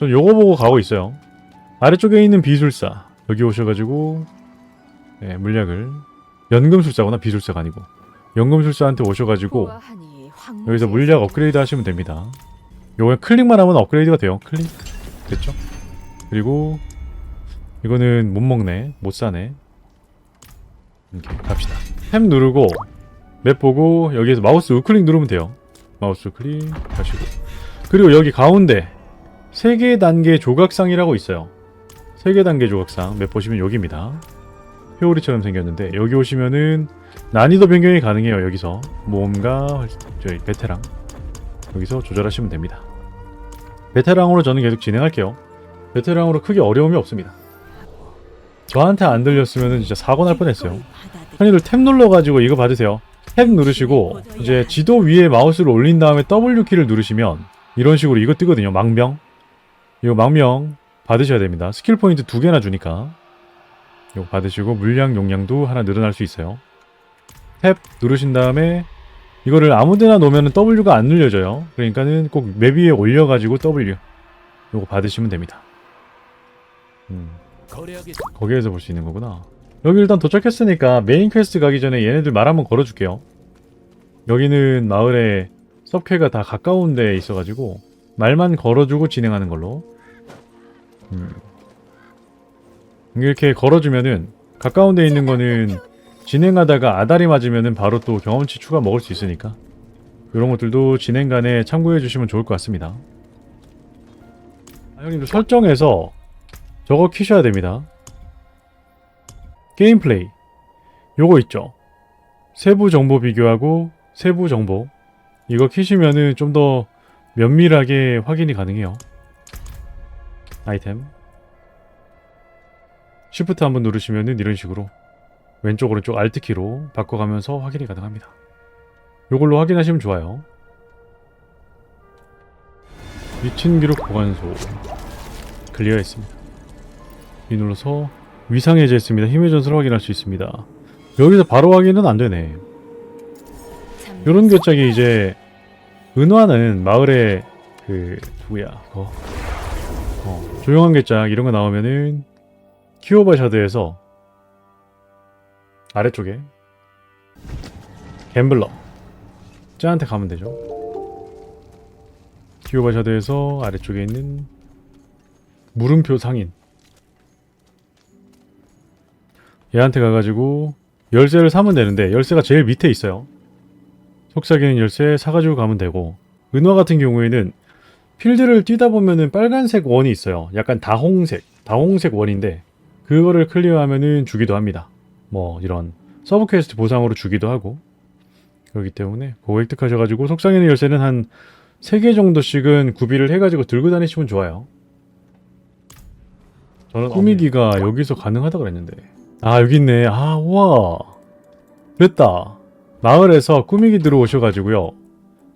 전 요거 보고 가고 있어요. 아래쪽에 있는 비술사 여기 오셔가지고 네, 물약을 연금술사구나 비술사가 아니고 연금술사한테 오셔가지고 여기서 물약 업그레이드 하시면 됩니다. 요거 클릭만 하면 업그레이드가 돼요. 클릭 됐죠? 그리고 이거는 못 먹네, 못 사네. 이렇게 갑시다. 탭 누르고 맵 보고 여기에서 마우스 우클릭 누르면 돼요. 마우스 우클릭 하시고 그리고 여기 가운데 세개 단계 조각상이라고 있어요. 세개 단계 조각상 맵 보시면 여기입니다. 회오리처럼 생겼는데 여기 오시면은 난이도 변경이 가능해요. 여기서 모험가 저희 베테랑 여기서 조절하시면 됩니다. 베테랑으로 저는 계속 진행할게요. 베테랑으로 크게 어려움이 없습니다. 저한테 안 들렸으면 진짜 사고 날 뻔했어요. 흔히들 탭 눌러가지고 이거 받으세요. 탭 누르시고 이제 지도 위에 마우스를 올린 다음에 W 키를 누르시면 이런 식으로 이거 뜨거든요. 망명. 이거 망명 받으셔야 됩니다. 스킬 포인트 두 개나 주니까 이거 받으시고 물량 용량도 하나 늘어날 수 있어요. 탭 누르신 다음에 이거를 아무데나 놓으면 W가 안 눌려져요. 그러니까는 꼭 맵 위에 올려가지고 W 이거 받으시면 됩니다. 음. 거기에서 볼 수 있는 거구나. 여기 일단 도착했으니까 메인 퀘스트 가기 전에 얘네들 말 한번 걸어줄게요. 여기는 마을에 서캐가 다 가까운 데에 있어가지고 말만 걸어주고 진행하는 걸로. 음. 이렇게 걸어주면은 가까운 데에 있는 거는 진행하다가 아다리 맞으면은 바로 또 경험치 추가 먹을 수 있으니까 이런 것들도 진행 간에 참고해 주시면 좋을 것 같습니다. 아, 형님들 설정에서 저거 키셔야 됩니다. 게임 플레이. 요거 있죠. 세부 정보 비교하고 세부 정보. 이거 키시면은 좀 더 면밀하게 확인이 가능해요. 아이템. 쉬프트 한번 누르시면은 이런 식으로 왼쪽 오른쪽 알트 키로 바꿔가면서 확인이 가능합니다. 요걸로 확인하시면 좋아요. 미친 기록 보관소 클리어했습니다. 이 눌러서 위상 해제했습니다. 힘의 전술을 확인할 수 있습니다. 여기서 바로 확인은 안 되네. 참 요런 괴짝이 이제 은화는 마을에 그 누구야 그거 어, 조용한 괴짝 이런 거 나오면은 키오바 샤드에서 아래쪽에 갬블러 쟤한테 가면 되죠. 키오바 샤드에서 아래쪽에 있는 물음표 상인 얘한테 가가지고 열쇠를 사면 되는데 열쇠가 제일 밑에 있어요. 속삭이는 열쇠 사가지고 가면 되고 은화 같은 경우에는 필드를 뛰다 보면은 빨간색 원이 있어요. 약간 다홍색, 다홍색 원인데 그거를 클리어하면은 주기도 합니다. 뭐 이런 서브 퀘스트 보상으로 주기도 하고 그렇기 때문에 그거 획득하셔가지고 속삭이는 열쇠는 한 3개 정도씩은 구비를 해가지고 들고 다니시면 좋아요. 저는 꾸미기가 여기서 가능하다 그랬는데 아 여기 있네. 아 우와 됐다. 마을에서 꾸미기 들어오셔가지고요.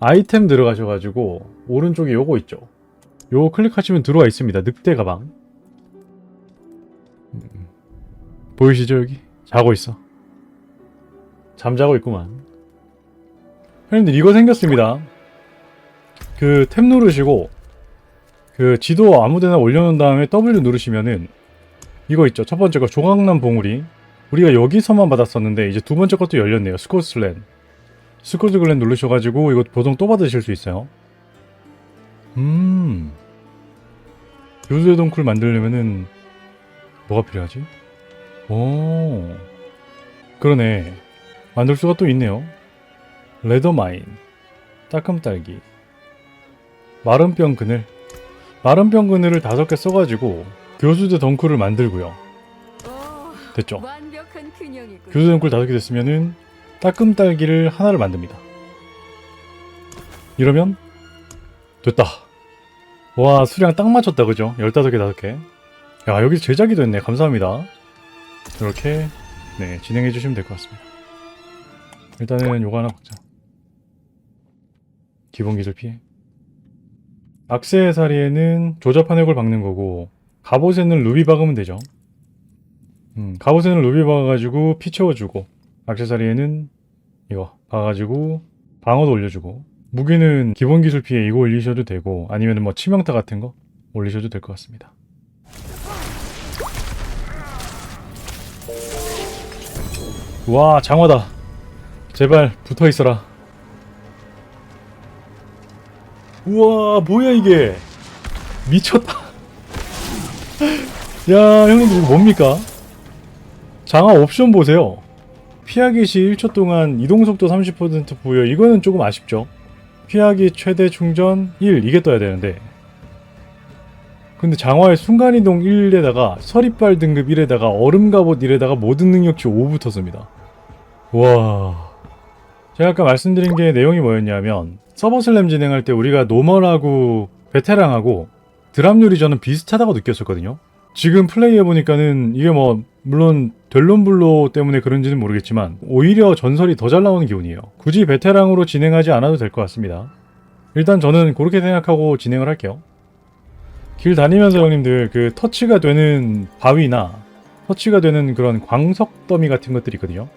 아이템 들어가셔가지고 오른쪽에 요거 있죠. 요거 클릭하시면 들어와 있습니다. 늑대 가방. 음, 보이시죠 여기? 자고 있어. 잠자고 있구만. 형님들 이거 생겼습니다. 그 탭 누르시고 그 지도 아무데나 올려놓은 다음에 W 누르시면은 이거 있죠. 첫 번째 거 조각남 봉우리. 우리가 여기서만 받았었는데 이제 두 번째 것도 열렸네요. 스코틀랜드. 스코틀랜드 누르셔가지고 이거 보통 또 받으실 수 있어요. 음. 요수의 동쿨 만들려면은 뭐가 필요하지? 오. 그러네. 만들 수가 또 있네요. 레더마인. 따끔딸기. 마른병 그늘. 마른병 그늘을 다섯 개 써가지고 교수대 덩쿨을 만들고요. 오, 됐죠? 덩쿨 다섯 개 됐으면은 따끔딸기를 하나를 만듭니다. 이러면 됐다. 와 수량 딱 맞췄다 그죠? 15개 5개. 야 여기서 제작이 됐네. 감사합니다. 이렇게 네 진행해 주시면 될 것 같습니다. 일단은 요거 하나 박자. 기본 기술 피해. 악세사리에는 조잡한 획을 박는 거고 갑옷에는 루비 박으면 되죠 음, 갑옷에는 루비 박아가지고 피 채워주고 악세사리에는 이거 박아가지고 방어도 올려주고 무기는 기본 기술 피해 이거 올리셔도 되고 아니면 뭐 치명타 같은 거 올리셔도 될 것 같습니다. 와 장화다. 제발 붙어 있어라. 우와 뭐야 이게 미쳤다. 야 형님들 이거 뭡니까? 장화 옵션 보세요. 피하기 시 1초 동안 이동속도 30% 부여 이거는 조금 아쉽죠. 피하기 최대 충전 1 이게 떠야 되는데 근데 장화의 순간이동 1에다가 서리빨 등급 1에다가 얼음 갑옷 1에다가 모든 능력치 5 붙었습니다. 와 제가 아까 말씀드린 게 내용이 뭐였냐면 서버 슬램 진행할 때 우리가 노멀하고 베테랑하고 드랍률이 저는 비슷하다고 느꼈었거든요. 지금 플레이해보니까는 이게 뭐 물론 델론블로 때문에 그런지는 모르겠지만 오히려 전설이 더 잘 나오는 기분이에요. 굳이 베테랑으로 진행하지 않아도 될 것 같습니다. 일단 저는 그렇게 생각하고 진행을 할게요. 길 다니면서 형님들 그 터치가 되는 바위나 터치가 되는 그런 광석 더미 같은 것들이 있거든요.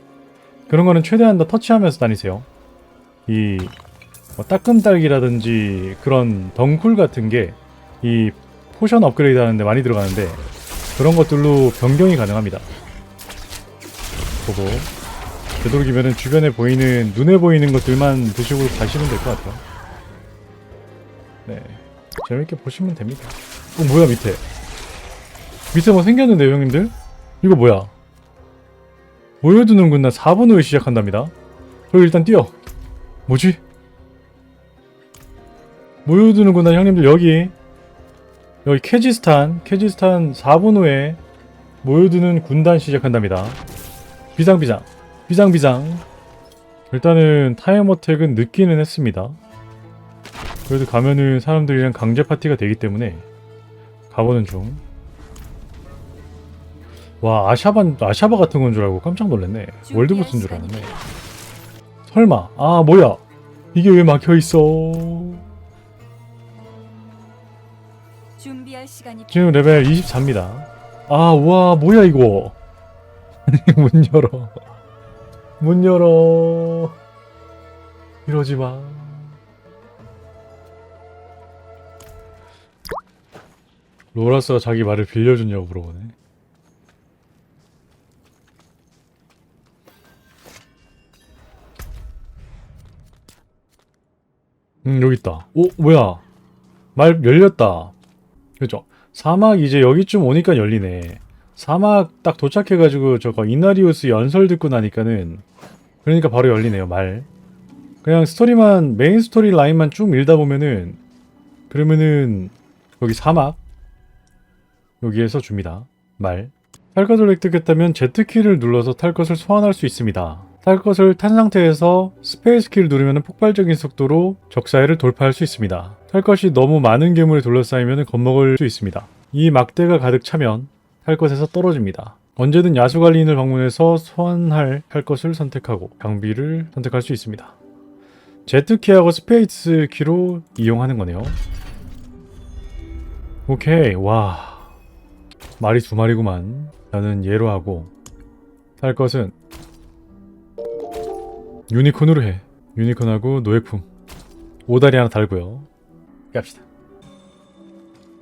그런 거는 최대한 다 터치하면서 다니세요. 이 뭐 따끔딸기라든지 그런 덩쿨 같은 게 이 포션 업그레이드 하는데 많이 들어가는데 그런 것들로 변경이 가능합니다. 보고 되도록이면 주변에 보이는 눈에 보이는 것들만 드시고 가시면 될 것 같아요. 네, 재밌게 보시면 됩니다. 어 뭐야 밑에? 밑에 뭐 생겼는데요, 형님들? 이거 뭐야? 모여두는구나 4분 후에 시작한답니다. 저기 일단 뛰어. 뭐지? 모여두는구나 형님들 여기 여기 캐지스탄 캐지스탄 4분 후에 모여드는 군단 시작한답니다. 비상비상 비상비상 일단은 타임 어택은 늦기는 했습니다. 그래도 가면은 사람들이랑 강제 파티가 되기 때문에 가보는 중. 와 아샤바 아샤바 같은 건 줄 알고 깜짝 놀랐네. 월드보스인 줄 알았네. 설마 아 뭐야 이게 왜 막혀 있어? 지금 레벨 24입니다. 아, 우와, 뭐야, 이거. 문 열어. 문 열어. 이러지 마. 로라스가 자기 말을 빌려주냐고 물어보네. 음, 여기 있다. 오, 뭐야. 말 열렸다. 그죠? 사막 이제 여기쯤 오니까 열리네. 사막 딱 도착해가지고 저거 이나리우스 연설 듣고 나니까는 그러니까 바로 열리네요 말. 그냥 스토리만 메인 스토리 라인만 쭉 밀다 보면은 그러면은 여기 사막 여기에서 줍니다 말. 탈 것을 획득했다면 Z키를 눌러서 탈 것을 소환할 수 있습니다. 탈 것을 탄 상태에서 스페이스 키를 누르면 폭발적인 속도로 적사회를 돌파할 수 있습니다. 탈 것이 너무 많은 괴물에 둘러싸이면 겁먹을 수 있습니다. 이 막대가 가득 차면 탈 것에서 떨어집니다. 언제든 야수관리인을 방문해서 소환할 탈 것을 선택하고 장비를 선택할 수 있습니다. Z키하고 스페이스 키로 이용하는 거네요. 오케이, 와. 말이 두 마리구만. 나는 얘로 하고 살 것은 유니콘으로 해. 유니콘하고 노예품. 오다리 하나 달고요. 갑시다.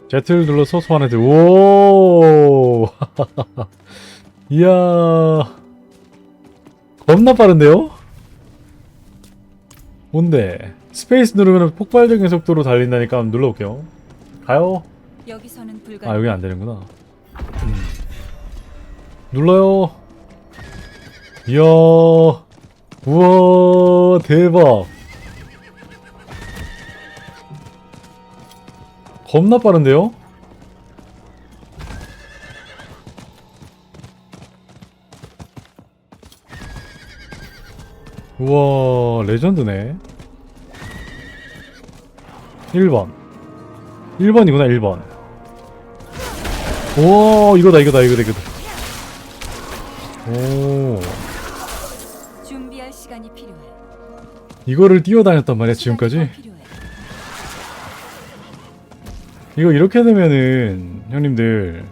Z를 눌러서 소환해 드 오! 이야. 겁나 빠른데요? 뭔데? 스페이스 누르면 폭발적인 속도로 달린다니까 한번 눌러볼게요. 가요. 여기서는 불가. 아, 여기 안 되는구나. 음. 눌러요. 이야. 우와, 대박. 겁나 빠른데요? 우와, 레전드네. 1번. 1번이구나, 1번. 오, 이거다, 이거다, 이거다, 이거다. 오, 시간이 필요해. 이거를 뛰어다녔단 말이야, 지금까지? 시간이 더 필요해. 이거 이렇게 되면은, 형님들,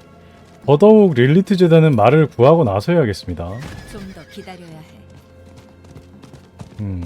더더욱 릴리트 재단은 말을 구하고 나서 해야겠습니다. 좀더 기다려야 해. 음.